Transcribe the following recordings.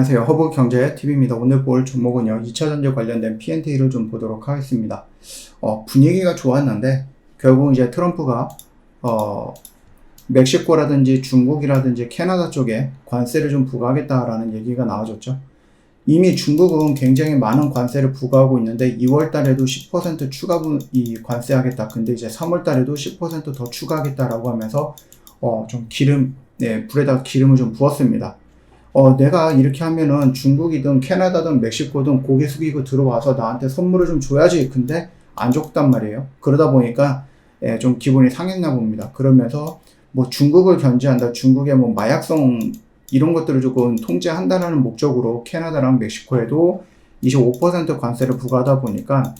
안녕하세요. 허브 경제TV입니다. 오늘 볼 종목은요, 2차전지 관련된 P&T를 좀 보도록 하겠습니다. 어, 분위기가 좋았는데, 결국 이제 트럼프가, 어, 멕시코라든지 중국이라든지 캐나다 쪽에 관세를 좀 부과하겠다라는 얘기가 나와줬죠. 이미 중국은 굉장히 많은 관세를 부과하고 있는데 2월 달에도 10% 추가 분, 이 관세하겠다. 근데 이제 3월 달에도 10%더 추가하겠다라고 하면서 어, 좀 기름, 네, 불에다 기름을 좀 부었습니다. 어, 내가 이렇게 하면은 중국이든 캐나다든 멕시코든 고개 숙이고 들어와서 나한테 선물을 좀 줘야지. 근데 안 줬단 말이에요. 그러다 보니까 예, 좀 기분이 상했나 봅니다. 그러면서 뭐 중국을 견제한다, 중국의 뭐 마약성 이런 것들을 조금 통제한다라는 목적으로 캐나다랑 멕시코에도 25% 관세를 부과하다 보니까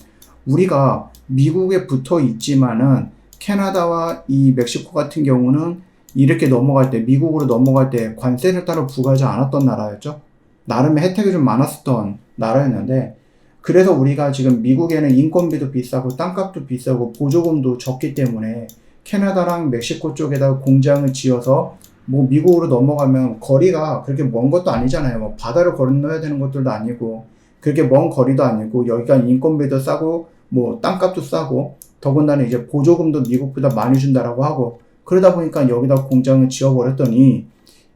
우리가 미국에 붙어 있지만은 캐나다와 이 멕시코 같은 경우는 이렇게 넘어갈 때, 미국으로 넘어갈 때 관세를 따로 부과하지 않았던 나라였죠. 나름의 혜택이 좀 많았었던 나라였는데, 그래서 우리가 지금 미국에는 인건비도 비싸고 땅값도 비싸고 보조금도 적기 때문에 캐나다랑 멕시코 쪽에다 공장을 지어서 뭐 미국으로 넘어가면 거리가 그렇게 먼 것도 아니잖아요. 뭐 바다를 건너야 되는 것들도 아니고 그렇게 먼 거리도 아니고 여기가 인건비도 싸고 뭐 땅값도 싸고 더군다나 이제 보조금도 미국보다 많이 준다라고 하고 그러다 보니까 여기다 공장을 지어버렸더니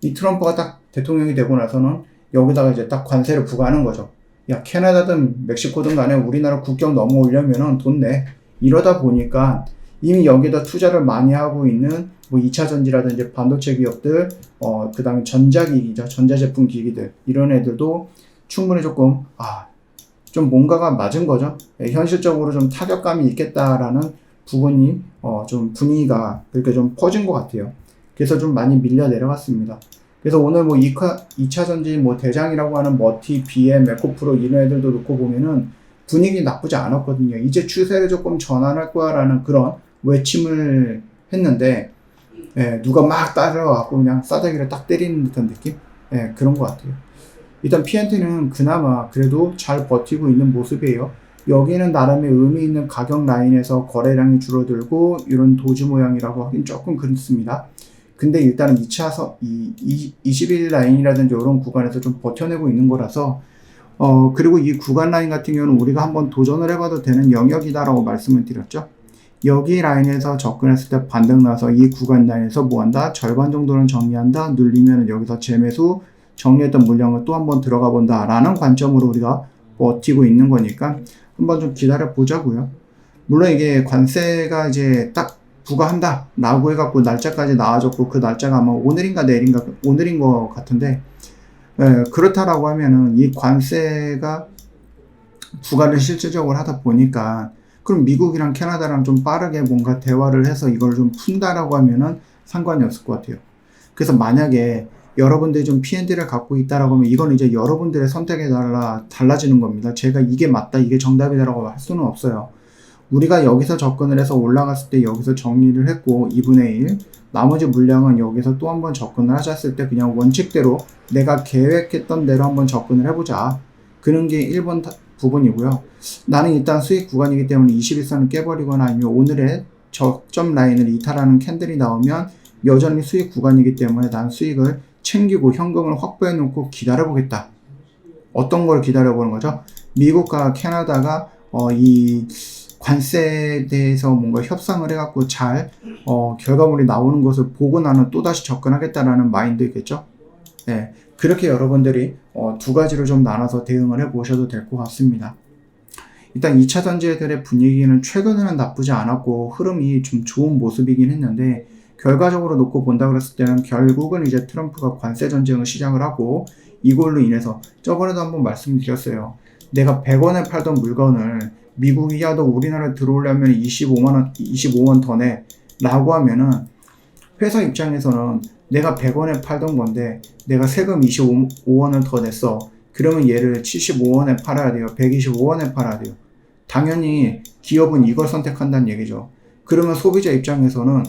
이 트럼프가 딱 대통령이 되고 나서는 여기다가 이제 딱 관세를 부과하는 거죠. 야 캐나다든 멕시코든 간에 우리나라 국경 넘어오려면은 돈 내. 이러다 보니까 이미 여기다 투자를 많이 하고 있는 뭐 2차 전지라든지 반도체 기업들, 어, 그 다음에 전자기기죠. 전자제품 기기들. 이런 애들도 충분히 조금, 아, 좀 뭔가가 맞은 거죠. 예, 현실적으로 좀 타격감이 있겠다라는 부분이, 어, 좀 분위기가 그렇게 좀 퍼진 것 같아요. 그래서 좀 많이 밀려 내려갔습니다. 그래서 오늘 뭐 2차, 2차 전지 뭐 대장이라고 하는 머티, BM, 에코프로 이런 애들도 놓고 보면은 분위기 나쁘지 않았거든요. 이제 추세를 조금 전환할 거야라는 그런 외침을 했는데, 예, 누가 막 따라와갖고 그냥 싸대기를 딱 때리는 듯한 느낌? 예, 그런 것 같아요. 일단 P&T는 그나마 그래도 잘 버티고 있는 모습이에요. 여기는 나름의 의미 있는 가격 라인에서 거래량이 줄어들고 이런 도지 모양이라고 하긴 조금 그렇습니다. 근데 일단은 2차서 이, 이21 라인이라든지 이런 구간에서 좀 버텨내고 있는 거라서 어 그리고 이 구간 라인 같은 경우는 우리가 한번 도전을 해봐도 되는 영역이다라고 말씀을 드렸죠. 여기 라인에서 접근했을 때 반등 나서 이 구간 라인에서 뭐 한다? 절반 정도는 정리한다. 눌리면 여기서 재매수 정리했던 물량을 또 한번 들어가 본다. 라는 관점으로 우리가 버티고 있는 거니까 한번 좀 기다려 보자고요. 물론 이게 관세가 이제 딱 부과한다. 라고 해갖고 날짜까지 나와줬고 그 날짜가 아마 오늘인가 내일인가 오늘인 것 같은데 예, 그렇다라고 하면은 이 관세가 부과를 실질적으로 하다 보니까 그럼 미국이랑 캐나다랑 좀 빠르게 뭔가 대화를 해서 이걸 좀 푼다라고 하면은 상관이 없을 것 같아요. 그래서 만약에 여러분들이 좀 P&D를 갖고 있다라고 하면 이건 이제 여러분들의 선택에 따라 달라지는 겁니다. 제가 이게 맞다, 이게 정답이다라고 할 수는 없어요. 우리가 여기서 접근을 해서 올라갔을 때 여기서 정리를 했고 2분의 1 나머지 물량은 여기서 또 한번 접근을 하셨을 때 그냥 원칙대로 내가 계획했던 대로 한번 접근을 해보자. 그런 게 1번 부분이고요. 나는 일단 수익 구간이기 때문에 21선을 깨버리거나 아니면 오늘의 저점 라인을 이탈하는 캔들이 나오면 여전히 수익 구간이기 때문에 난 수익을 챙기고 현금을 확보해 놓고 기다려 보겠다. 어떤 걸 기다려 보는 거죠? 미국과 캐나다가 어, 이 관세에 대해서 뭔가 협상을 해갖고 잘 어, 결과물이 나오는 것을 보고 나는 또다시 접근하겠다라는 마인드겠죠. 네, 그렇게 여러분들이 어, 두 가지로 좀 나눠서 대응을 해 보셔도 될 것 같습니다. 일단 2차 전지들의 분위기는 최근에는 나쁘지 않았고 흐름이 좀 좋은 모습이긴 했는데 결과적으로 놓고 본다 그랬을 때는 결국은 이제 트럼프가 관세 전쟁을 시작을 하고 이걸로 인해서 저번에도 한번 말씀드렸어요. 내가 100원에 팔던 물건을 미국이 야도 우리나라에 들어오려면 25만 원, 25원 더 내. 라고 하면은 회사 입장에서는 내가 100원에 팔던 건데 내가 세금 25원을 더 냈어. 그러면 얘를 75원에 팔아야 돼요. 125원에 팔아야 돼요. 당연히 기업은 이걸 선택한다는 얘기죠. 그러면 소비자 입장에서는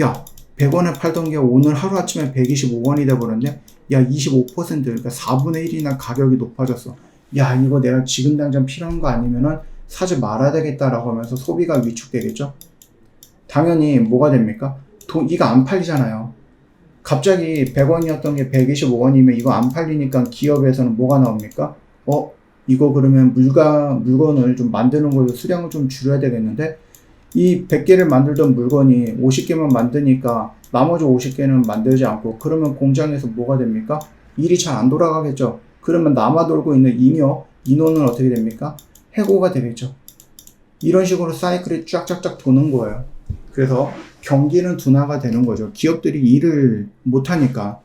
야 100원에 팔던 게 오늘 하루아침에 125원이 돼버렸네? 야 25% 그러니까 4분의 1이나 가격이 높아졌어. 야 이거 내가 지금 당장 필요한 거 아니면은 사지 말아야 되겠다라고 하면서 소비가 위축되겠죠? 당연히 뭐가 됩니까? 돈, 이거 안 팔리잖아요. 갑자기 100원이었던 게 125원이면 이거 안 팔리니까 기업에서는 뭐가 나옵니까? 어, 이거 그러면 물가, 물건을 좀 만드는 걸로 수량을 좀 줄여야 되겠는데? 이 100개를 만들던 물건이 50개만 만드니까 나머지 50개는 만들지 않고 그러면 공장에서 뭐가 됩니까? 일이 잘 안 돌아가겠죠. 그러면 남아 돌고 있는 잉여, 인원은 어떻게 됩니까? 해고가 되겠죠. 이런 식으로 사이클이 쫙쫙쫙 도는 거예요. 그래서 경기는 둔화가 되는 거죠. 기업들이 일을 못 하니까.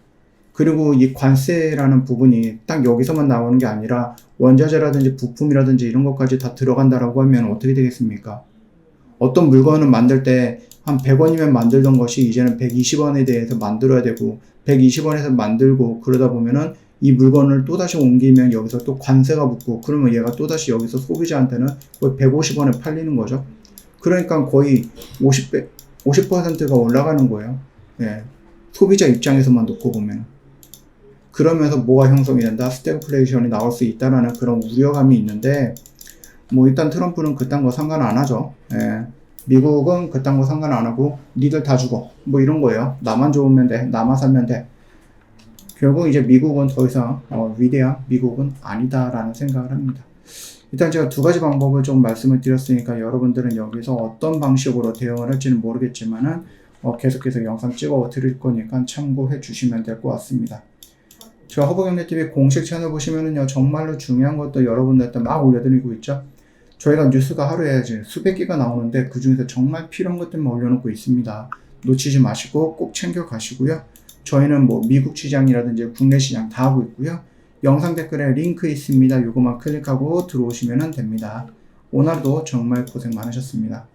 그리고 이 관세라는 부분이 딱 여기서만 나오는 게 아니라 원자재라든지 부품이라든지 이런 것까지 다 들어간다라고 하면 어떻게 되겠습니까? 어떤 물건을 만들 때 한 100원이면 만들던 것이 이제는 120원에 대해서 만들어야 되고 120원에서 만들고 그러다 보면은 이 물건을 또다시 옮기면 여기서 또 관세가 붙고 그러면 얘가 또다시 여기서 소비자한테는 거의 150원에 팔리는 거죠. 그러니까 거의 50배, 50%가 올라가는 거예요. 예. 소비자 입장에서만 놓고 보면. 그러면서 뭐가 형성이 된다? 스태그플레이션이 나올 수 있다라는 그런 우려감이 있는데, 뭐 일단 트럼프는 그딴 거 상관 안 하죠. 예. 미국은 그딴 거 상관 안 하고, 니들 다 죽어. 뭐 이런 거예요. 나만 좋으면 돼. 나만 살면 돼. 결국 이제 미국은 더 이상 어, 위대한 미국은 아니다라는 생각을 합니다. 일단 제가 두 가지 방법을 좀 말씀을 드렸으니까 여러분들은 여기서 어떤 방식으로 대응을 할지는 모르겠지만은 어, 계속해서 영상 찍어 드릴 거니까 참고해 주시면 될 것 같습니다. 제가 허브경제TV 공식 채널 보시면은요 정말로 중요한 것도 여러분들한테 막 올려드리고 있죠. 저희가 뉴스가 하루에 이제 수백 개가 나오는데 그 중에서 정말 필요한 것들만 올려놓고 있습니다. 놓치지 마시고 꼭 챙겨 가시고요. 저희는 뭐 미국 시장이라든지 국내 시장 다 하고 있고요. 영상 댓글에 링크 있습니다. 요거만 클릭하고 들어오시면 됩니다. 오늘도 정말 고생 많으셨습니다.